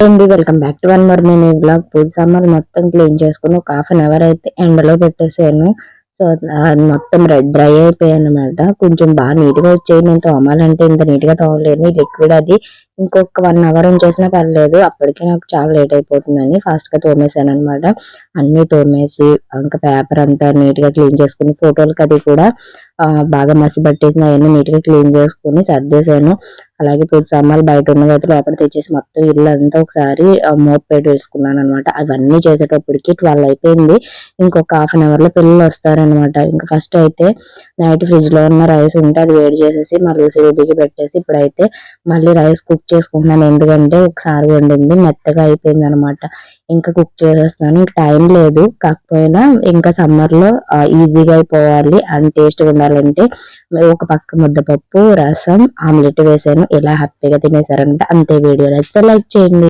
అండి welcome back to one more నేను blog. పూజ సామాన్లు మొత్తం క్లీన్ చేసుకుని ఒక హాఫ్ అన్ అవర్ అయితే ఎండలో పెట్టేసాను. సో అది మొత్తం రెడ్ డ్రై అయిపోయాయి అనమాట కొంచెం బాగా నీట్గా వచ్చాయి. నేను తోమాలంటే ఇంత నీట్గా తోమలేను. ఈ లిక్విడ్ అది. ఇంకొక వన్ అవర్ ఉంచేసినా పర్లేదు. అప్పటికే నాకు చాలా లేట్ అయిపోతుందని ఫాస్ట్గా తోమేశాను అనమాట అన్నీ తోమేసి ఇంకా పేపర్ అంతా నీట్గా క్లీన్ చేసుకుని ఫోటోలకి అది కూడా బాగా మసి పట్టేసిన అవన్నీ నీట్గా క్లీన్ చేసుకుని సర్దేశాను. అలాగే పూజ సామాన్లు బయట ఉన్నవి అయితే లోపల తెచ్చేసి మొత్తం ఇల్లు అంతా ఒకసారి మోపేట వేసుకున్నాను అనమాట అవన్నీ చేసేటప్పటికి ట్వెల్వ్ అయిపోయింది. ఇంకొక హాఫ్ అన్ అవర్లో పిల్లలు వస్తారనమాట ఇంకా ఫస్ట్ అయితే నైట్ ఫ్రిడ్జ్లో ఉన్న రైస్ ఉంటే అది వేడి చేసేసి మళ్ళీ రూబీకి పెట్టేసి ఇప్పుడైతే మళ్ళీ రైస్ కుక్ చేసుకుంటున్నాను. ఎందుకంటే ఒకసారి వండింది మెత్తగా అయిపోయింది అనమాట ఇంకా కుక్ చేసేస్తున్నాను. ఇంకా టైం లేదు. కాకపోయినా ఇంకా సమ్మర్లో ఈజీగా అయిపోవాలి. అండ్ టేస్ట్ ఉండాలంటే ఒక పక్క ముద్దపప్పు రసం ఆమ్లెట్ వేసాను. ఇలా హ్యాపీగా తినేసారంటే అంతే వీడియో నచ్చితే లైక్ చేయండి.